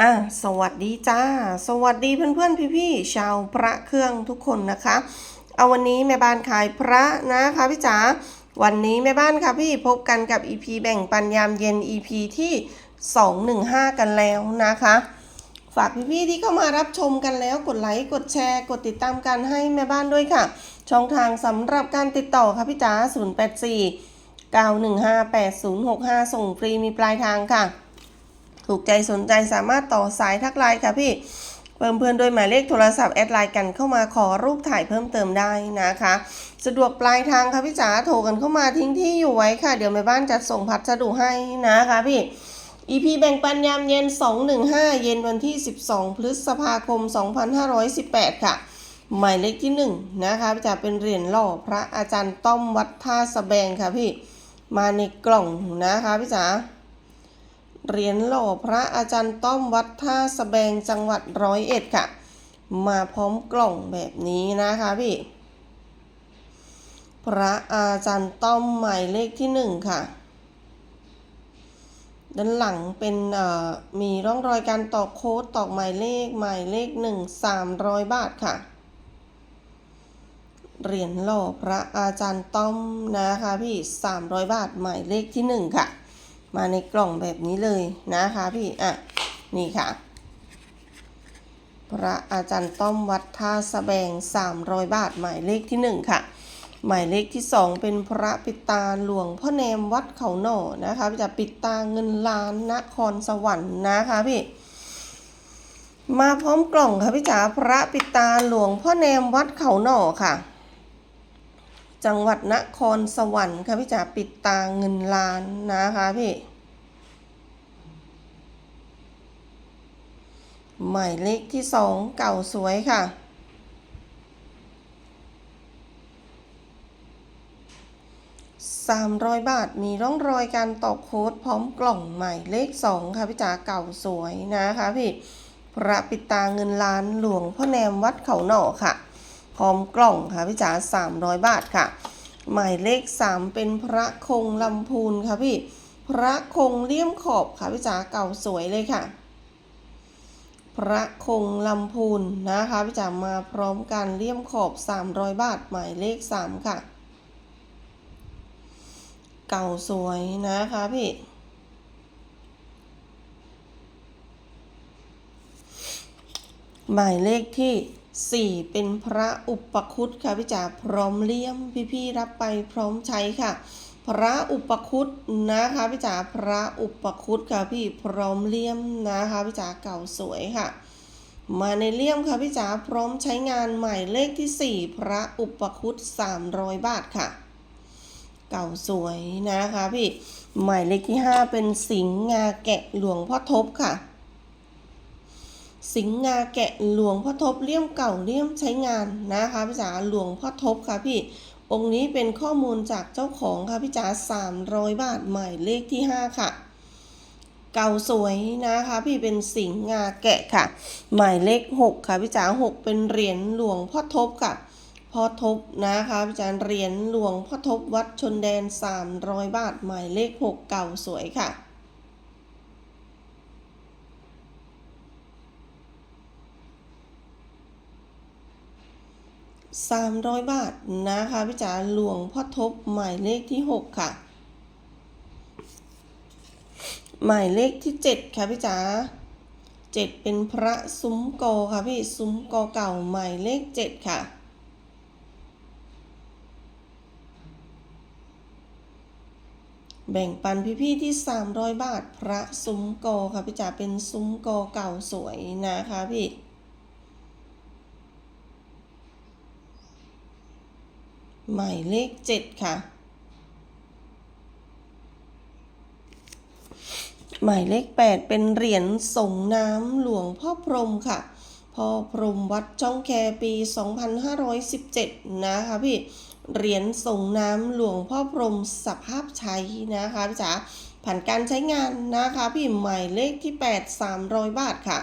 อะสวัสดีจ้า สวัสดีเพื่อนๆ พี่ๆ ชาวพระเครื่องทุกคนนะคะ เอาวันนี้แม่บ้านขายพระนะคะพี่จ๋า วันนี้แม่บ้านค่ะพี่พบกันกับ EP แบ่งปันยามเย็น EP ที่ 215 กันแล้วนะคะ ฝากพี่ๆ ที่เข้ามารับชมกันแล้วกดไลค์กดแชร์ กดติดตามกันให้แม่บ้านด้วยค่ะ ช่องทางสำหรับการติดต่อค่ะพี่จ๋า084 915 8065 ส่งฟรีมีปลายทางค่ะ ถูกใจสนใจสามารถต่อสายทักไลน์ค่ะพี่เพิ่มเพื่อนด้วยหมายเลขโทรศัพท์แอดไลน์กันเข้ามาขอรูปถ่ายเพิ่มเติมได้นะคะ สะดวกปลายทางค่ะพี่จ๋าโทรกันเข้ามาทิ้งที่อยู่ไว้ค่ะ เดี๋ยวแม่บ้านจัดส่งพัสดุให้นะคะพี่ EP แบ่งปันยามเย็น 215 เย็นวันที่ 12 พฤษภาคม 2518 ค่ะ หมายเลขที่ 1 นะคะจะเป็นเหรียญหล่อพระอาจารย์ต้อมวัดท่าสแบงค่ะพี่มาในกล่องนะคะพี่จ๋า เหรียญหล่อพระอาจารย์ต้อมวัดท่าสะแบงจังหวัดร้อยเอ็ดค่ะ มาพร้อมกล่องแบบนี้นะคะพี่ พระอาจารย์ต้อมหมายเลขที่หนึ่งค่ะ ด้านหลังเป็นมีร่องรอยการตอกโค้ดตอกหมายเลขหมายเลขหนึ่งสามร้อยบาทค่ะ เหรียญหล่อพระอาจารย์ต้อมนะคะพี่สามร้อยบาทหมายเลขที่หนึ่งค่ะ มาในกล่องแบบนี้เลยนะคะพี่ อะ นี่ค่ะ พระอาจารย์ต้อมวัดท่าสแบง 300 บาท หมายเลขที่ 1 ค่ะ หมายเลขที่ 2 เป็นพระปิตาหลวงพ่อแนมวัดเขาหน่อนะคะจะปิดตาเงินล้านนครสวรรค์นะคะพี่มาพร้อมกล่องค่ะพี่จ๋าพระปิตาหลวงพ่อแนมวัดเขาหน่อค่ะ จังหวัดนครสวรรค์ค่ะพี่จ๋าปิดตาเงินล้านนะคะพี่ หมายเลขที่สองเก่าสวยค่ะสามร้อยบาทมีร่องรอยการตอกโค้ดพร้อมกล่องหมายเลขสองค่ะพี่จ๋าเก่าสวยนะคะพี่ พระปิดตาเงินล้านหลวงพ่อแนมวัดเขาหน่อค่ะ พร้อมกล่องค่ะพี่จ๋าสามร้อยบาทค่ะ หมายเลขสามเป็นพระคงลำพูนค่ะพี่ พระคงเลี่ยมขอบค่ะพี่จ๋าเก่าสวยเลยค่ะ พระคงลำพูนนะคะพี่จ๋ามาพร้อมกันเลี่ยมขอบ 300 บาท หมายเลข 3 ค่ะ เก่าสวยนะคะพี่หมายเลขที่ 4 เป็นพระอุปคุตค่ะพี่จ๋าพร้อมเลี่ยมพี่ๆรับไปพร้อมใช้ค่ะ พระอุปคุตนะคะพี่จ๋าพระอุปคุตค่ะพี่พร้อมเลี่ยมนะคะพี่จ๋าเก่าสวยค่ะ มาในเลี่ยมค่ะพี่จ๋าพร้อมใช้งานใหมายเลขที่ 4 พระอุปคุต300 บาทค่ะ เก่าสวยนะคะพี่หมายเลขที่ 5 เป็นสิงห์งาแกะหลวงพ่อทบค่ะ สิงห์งาแกะหลวงพ่อทบเลี่ยมเก่าเลี่ยมใช้งานนะคะพี่จ๋าหลวงพ่อทบค่ะพี่ องค์นี้เป็นข้อมูลจากเจ้าของค่ะพี่จ๋า300บาทหมายเลขที่5ค่ะ เก่าสวยนะคะพี่เป็นสิงห์งาแกะค่ะ หมายเลข6ค่ะพี่จ๋า6เป็นเหรียญหลวงพ่อทบค่ะพ่อทบนะคะพี่จ๋าเหรียญหลวงพ่อทบวัดชนแดน300บาทหมายเลข6เก่าสวยค่ะ 300 บาทนะคะพี่จ๋าหลวงพ่อทบหมายเลขที่ 6 ค่ะ หมายเลขที่ 7 ค่ะพี่จ๋า7 เป็นพระซุ้มโกค่ะพี่ซุ้มโกเก่าหมายเลข 7 ค่ะแบ่งปันพี่ๆที่ 300 บาทพระซุ้มโกค่ะพี่จ๋าเป็นซุ้มโกเก่าสวยนะคะพี่ หมายเลข7ค่ะ หมายเลข8เป็นเหรียญส่งน้ำหลวงพ่อพรมค่ะพ่อพรมวัดช่องแคปี 2517 นะคะพี่ เหรียญส่งน้ำหลวงพ่อพรมสภาพใช้นะคะพี่จ๋าผ่านการใช้งานนะคะพี่หมายเลขที่ 8 300 บาทค่ะ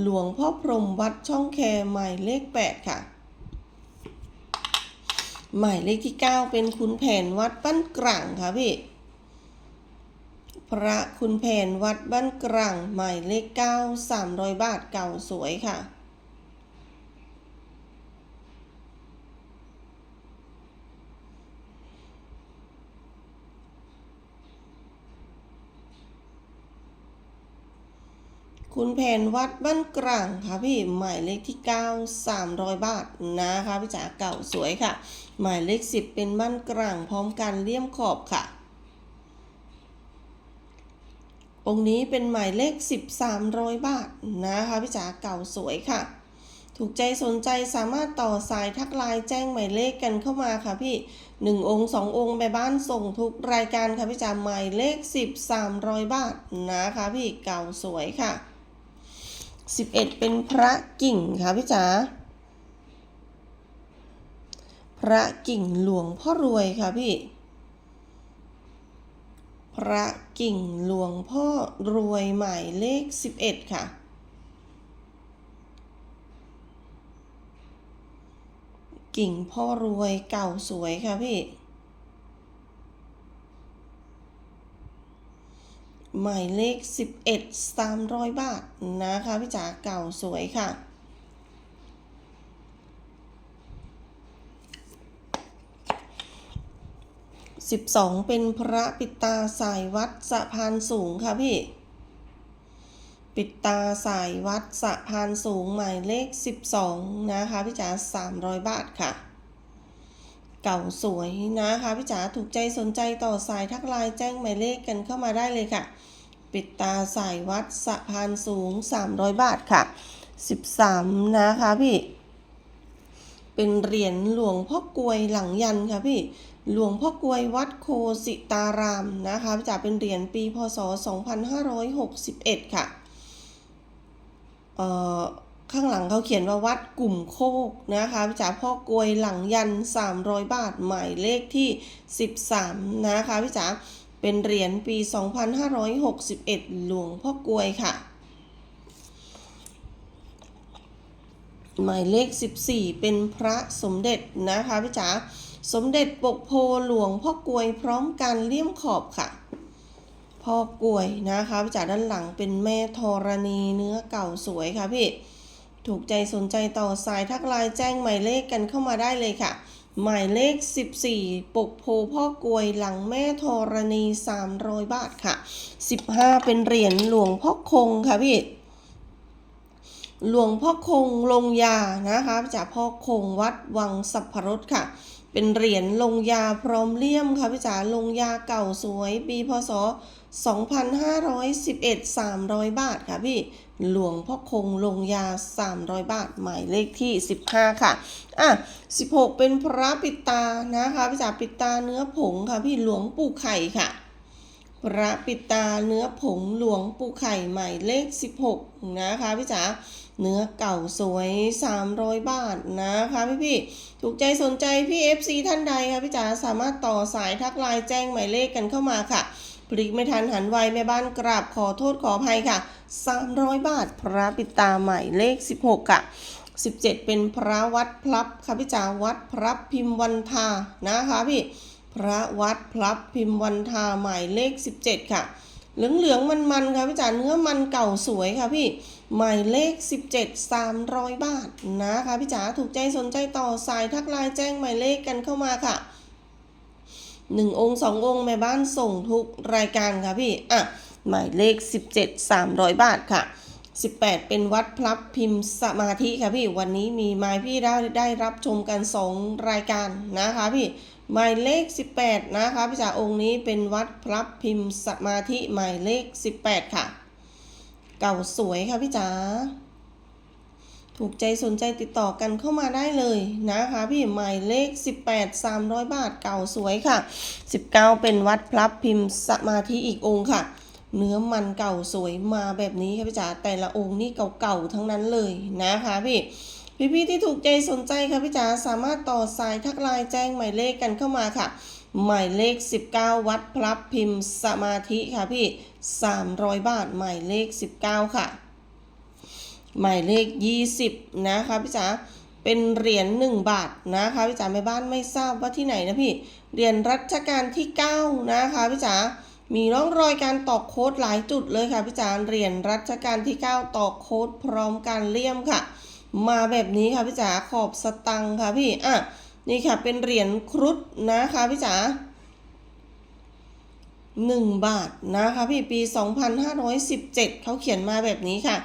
หลวงพ่อพรมวัดช่องแคหมายเลข 8 ค่ะ หมายเลขที่ 9 เป็นคุณแผนวัดบ้านกลางค่ะพี่ พระคุณแผนวัดบ้านกลางหมายเลขเก้าสามร้อยบาทเก่าสวยค่ะ คุณแผนวัดบ้านกลางค่ะพี่หมายเลขที่ 9 300 บาทนะคะพี่จ๋าเก่าสวยค่ะ หมายเลข 10 เป็นบ้านกลางพร้อมกันเลี่ยมขอบค่ะ องค์นี้เป็นหมายเลข 10 300 บาทนะคะพี่จ๋าเก่าสวยค่ะ ถูกใจสนใจสามารถต่อสายทักไลน์แจ้งหมายเลขกันเข้ามาค่ะพี่ 1 องค์ 2 องค์ไปบ้านส่งทุกรายการค่ะพี่จ๋าหมายเลข 10 300 บาทนะคะพี่เก่าสวยค่ะ 11เอ็ดเป็นพระกิ่งค่ะพี่จ๋าพระกิ่งหลวงพ่อรวยค่ะพี่ พระกิ่งหลวงพ่อรวยหมายเลข11ค่ะกิ่งพ่อรวยเก่าสวยค่ะพี่ หมายเลข 11 300 บาทนะคะพี่จ๋าเก่าสวยค่ะ12เป็นพระปิดตาสายวัดสะพานสูงค่ะพี่ ปิดตาสายวัดสะพานสูงหมายเลข12นะคะพี่จ๋า300บาทค่ะ เก่าสวยนะคะพี่จ๋าถูกใจสนใจต่อสายทักไลน์แจ้งหมายเลขกันเข้ามาได้เลยค่ะ ปิดตาสายวัดสะพานสูง 300 บาทค่ะ 13 นะคะพี่ เป็นเหรียญหลวงพ่อกลวยหลังยันค่ะพี่หลวงพ่อกลวยวัดโคสิตารามนะคะจะเป็นเหรียญปีพศ 2561 ค่ะ เอ่อ ข้างหลังเขาเขียนว่าวัดกลุ่มโคกนะคะจาพ่อกลวยหลังยัน 300 บาทหมายเลขที่ 13 นะคะพี่จ๋าเป็นเหรียญปี 2561 หลวงพ่อกลวยค่ะ หมายเลข 14 เป็นพระสมเด็จนะคะพี่จ๋าสมเด็จปกโพหลวงพ่อกลวยพร้อมกันเลี่ยมขอบค่ะพ่อกลวยนะคะพี่จ๋าด้านหลังเป็นแม่ธรณีเนื้อเก่าสวยค่ะพี่ ถูกใจสนใจต่อสายทักไลน์แจ้งหมายเลขกันเข้ามาได้เลยค่ะ หมายเลข 14 ปกโพพ่อกลวยหลังแม่ธรณี 300 บาทค่ะ 15 เป็นเหรียญหลวงพ่อคงค่ะพี่หลวงพ่อคงลงยานะคะจากพ่อคงวัดวังสัพพรสค่ะ เป็นเหรียญลงยาพร้อมเลี่ยมค่ะพี่จ๋าลงยาเก่าสวย ปีพศ 2511 300 บาทค่ะพี่หลวงพ่อคงลงยา 300 บาท หมายเลขที่ 15 ค่ะ อะ 16 เป็นพระปิดตานะคะพี่จ๋าปิดตาเนื้อผงค่ะพี่หลวงปู่ไข่ค่ะ พระปิดตาเนื้อผงหลวงปู่ไข่หมายเลข 16 นะคะพี่จ๋า เนื้อเก่าสวย 300 บาทนะคะพี่พี่ๆถูกใจสนใจพี่ FC ท่านใดคะพี่จ๋าสามารถต่อสายทักไลน์แจ้งหมายเลขกันเข้ามาค่ะพลิกไม่ทันหันไวแม่บ้านกราบขอโทษขออภัยค่ะ 300 บาทพระปิตาหมายเลข 16 ค่ะ 17 เป็นพระวัดพลับค่ะพี่จ๋าวัดพระพิมพ์วันทานะคะพี่พระวัดพลับพิมพ์วันทาหมายเลข 17 ค่ะ เหลืองเหลืองมันมันๆค่ะพี่จ๋าเนื้อมันเก่าสวยค่ะพี่หมายเลข 17 300 บาทนะคะพี่จ๋าถูกใจสนใจต่อสายทักไลน์แจ้งหมายเลขกันเข้ามาค่ะหนึ่งองค์สององค์แม่บ้านส่งทุกรายการค่ะพี่อะหมายเลข 17 300 บาทค่ะ 18 เป็นวัดพลับพิมพ์สมาธิค่ะพี่วันนี้มีไม้พี่ได้ได้รับชมกัน 2 รายการนะคะพี่ หมายเลข 18 นะคะพี่จ๋าองค์นี้เป็นวัดพลับพิมพ์สมาธิหมายเลข 18 ค่ะ เก่าสวยค่ะพี่จ๋าถูกใจสนใจติดต่อกันเข้ามาได้เลยนะคะพี่หมายเลข 18 300 บาทเก่าสวยค่ะ 19 เป็นวัดพลับพิมพ์สมาธิอีกองค์ค่ะ เนื้อมันเก่าสวยมาแบบนี้ค่ะพี่จ๋าแต่ละองค์นี่เก่าๆทั้งนั้นเลยนะคะพี่ พี่ๆที่ถูกใจสนใจค่ะพี่จ๋าสามารถต่อสายทักไลน์แจ้งหมายเลขกันเข้ามาค่ะ หมายเลข 19 วัดพลับพิมพ์สมาธิค่ะพี่ 300 บาทหมายเลข 19 ค่ะ หมายเลข 20 นะคะพี่จ๋าเป็นเหรียญ1บาทนะคะพี่จ๋าแม่บ้านไม่ทราบว่าที่ไหนนะพี่เหรียญรัชกาลที่9นะคะพี่จ๋ามีร่องรอยการตอกโค้ดหลายจุดเลยค่ะพี่จ๋าเหรียญรัชกาลที่ 9 ตอกโค้ดพร้อมการเลี่ยมค่ะ มาแบบนี้ค่ะพี่จ๋าขอบสตังค์ค่ะพี่อะนี่ค่ะเป็นเหรียญครุฑนะคะพี่จ๋า1บาทนะคะพี่ปี2517เจ็ดเขาเขียนมาแบบนี้ค่ะ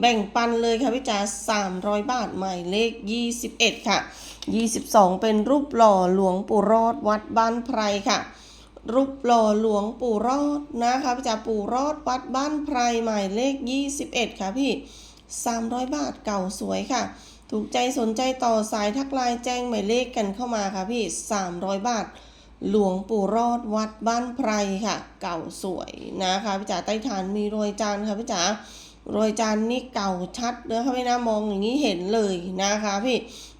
แบ่งปันเลยค่ะพี่จ๋า300บาทหมายเลข21ค่ะ22เป็นรูปหล่อหลวงปู่รอดวัดบ้านไพรค่ะ รูปหล่อหลวงปู่รอดนะคะพี่จ๋าปู่รอดวัดบ้านไพรหมายเลข21ค่ะพี่ 300 บาทเก่าสวยค่ะ ถูกใจสนใจต่อสายทักไลน์แจ้งหมายเลขกันเข้ามาค่ะพี่ 300 บาท หลวงปู่รอดวัดบ้านไพรค่ะ เก่าสวยนะคะพี่จ๋าใต้ฐานมีรอยจานค่ะพี่จ๋ารอยจานนี่เก่าชัดเลยค่ะพี่นะมองอย่างนี้เห็นเลยนะคะพี่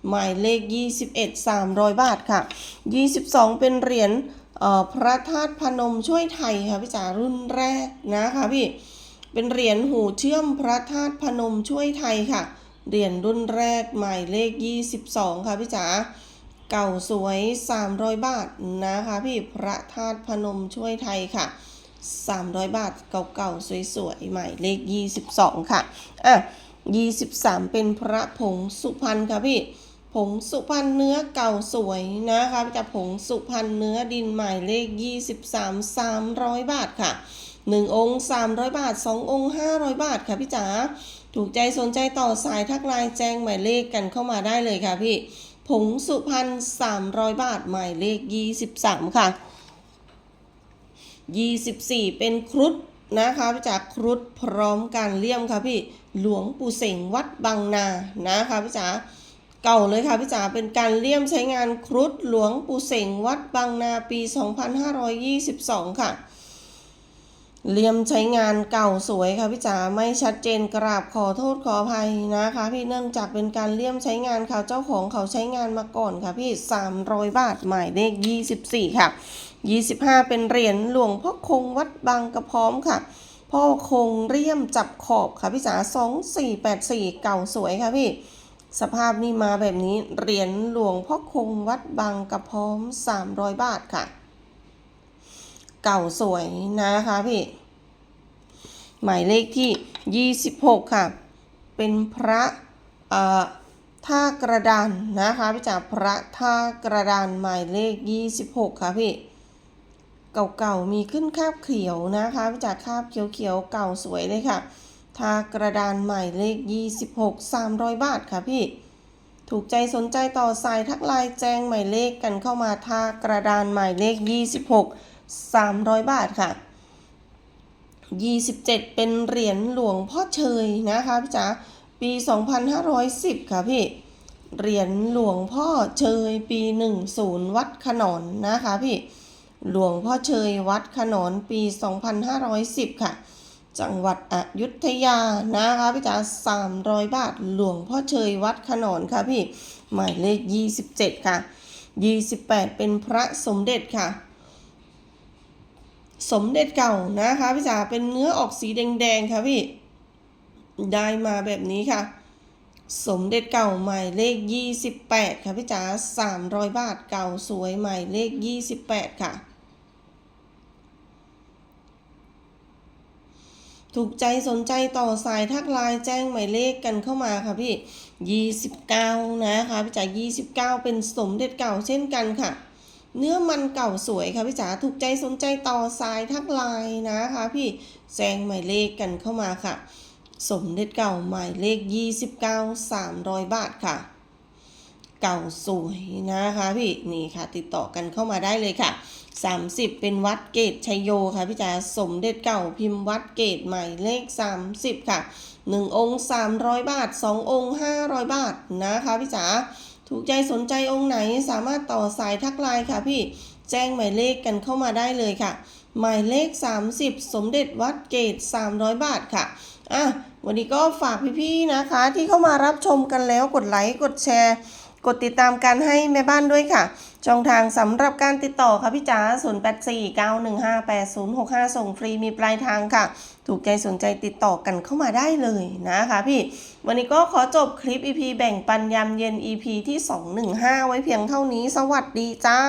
หมายเลข 21 300 บาทค่ะ 22 เป็นเหรียญพระธาตุพนมช่วยไทยค่ะพี่จ๋ารุ่นแรกนะคะพี่ เป็นเหรียญหูเชื่อมพระธาตุพนมช่วยไทยค่ะ เหรียญรุ่นแรกหมายเลข 22 ค่ะพี่จ๋า เก่าสวย 300 บาทนะคะพี่พระธาตุพนมช่วยไทยค่ะ 300 บาทเก่าๆสวยๆหมายเลข 22 ค่ะ อะ 23 เป็นพระผงสุพรรณค่ะพี่ผงสุพรรณเนื้อเก่าสวยนะคะจะผงสุพรรณเนื้อดินหมายเลข 23 300 บาทค่ะ 1 องค์ 300 บาท 2 องค์ 500 บาทค่ะพี่จ๋าถูกใจสนใจต่อสายทักไลน์แจ้งหมายเลขกันเข้ามาได้เลยค่ะพี่ ผงสุพรรณ300 บาท หมายเลข 23 ค่ะ 24 เป็นครุฑนะคะพี่จ๋าครุฑพร้อมการเลี่ยมค่ะพี่หลวงปู่เสงวัดบางนานะคะพี่จ๋าเก่าเลยค่ะพี่จ๋าเป็นการเลี่ยมใช้งานครุฑหลวงปู่เสงวัดบางนาปี 2522 ค่ะ เลี่ยมใช้งานเก่าสวยค่ะพี่จ๋าไม่ชัดเจนกราบขอโทษขออภัยนะคะ พี่เนื่องจากเป็นการเลี่ยมใช้งานค่ะเจ้าของเขาใช้งานมาก่อนค่ะพี่ 300 บาทหมายเลข 24 ค่ะ 25 เป็นเหรียญหลวงพ่อคงวัดบางกระพร้อมค่ะ พ่อคงเลี่ยมจับขอบค่ะพี่จ๋า2484 เก่าสวยค่ะพี่ สภาพนี่มาแบบนี้เหรียญหลวงพ่อคงวัดบางกระพร้อม 300 บาทค่ะ เก่าสวยนะคะพี่หมายเลขที่ 26 ค่ะ เป็นพระท่ากระดานนะคะพี่จ๋าพระท่ากระดานหมายเลข 26 ค่ะพี่เก่าๆมีขึ้นคาบเขียวนะคะพี่จ๋าคาบเขียวๆเก่าสวยเลยค่ะท่ากระดานหมายเลข 26 300 บาทค่ะพี่ ถูกใจสนใจต่อสายทักไลน์แจ้งหมายเลขกันเข้ามาท่ากระดานหมายเลข 26 300 บาทค่ะ 27 เป็นเหรียญหลวงพ่อเชยนะคะพี่จ๋าปี 2510 ค่ะพี่ เหรียญหลวงพ่อเชยปี 10 วัดขนอนนะคะพี่ หลวงพ่อเชยวัดขนอนปี 2510 ค่ะ จังหวัดอยุธยานะคะพี่จ๋า300 บาท หลวงพ่อเชยวัดขนอนค่ะพี่ หมายเลข 27 ค่ะ 28 เป็นพระสมเด็จค่ะ สมเด็จเก่านะคะพี่จ๋าเป็นเนื้อออกสีแดงๆค่ะพี่ ได้มาแบบนี้ค่ะ สมเด็จเก่าหมายเลข 28 ค่ะพี่จ๋า300 บาทเก่าสวยหมายเลข 28 ค่ะถูกใจสนใจต่อสายทักไลน์แจ้งหมายเลขกันเข้ามาค่ะพี่ 29 นะคะพี่จ๋า29 เป็นสมเด็จเก่าเช่นกันค่ะ เนื้อมันเก่าสวยค่ะพี่จ๋าถูกใจสนใจต่อสายทักไลน์นะคะพี่แจงหมายเลขกันเข้ามาค่ะ สมเด็จเก่าหมายเลข 29 300 บาทค่ะ เก่าสวยนะคะพี่นี่ค่ะ ติดต่อกันเข้ามาได้เลยค่ะ 30 เป็นวัดเกตชัยโยค่ะพี่จ๋าสมเด็จเก่าพิมพ์วัดเกตหมายเลข 30 ค่ะ 1 องค์ 300 บาท 2 องค์ 500 บาทนะคะพี่จ๋า ถูกใจสนใจองค์ไหนสามารถต่อสายทักไลน์ค่ะพี่แจ้งหมายเลขกันเข้ามาได้เลยค่ะ หมายเลข 30 สมเด็จวัดเกต 300 บาทค่ะอะวันนี้ก็ฝากพี่ๆนะคะ ที่เข้ามารับชมกันแล้วกดไลค์กดแชร์ กดติดตามกันให้แม่บ้านด้วยค่ะ ช่องทางสำหรับการติดต่อค่ะพี่จ๋า 0849158065 ส่งฟรีมีปลายทางค่ะ ถูกใจสนใจติดต่อกันเข้ามาได้เลยนะคะพี่ วันนี้ก็ขอจบคลิป EP แบ่งปันยามเย็น EP ที่ 215 ไว้เพียงเท่านี้ สวัสดีจ้า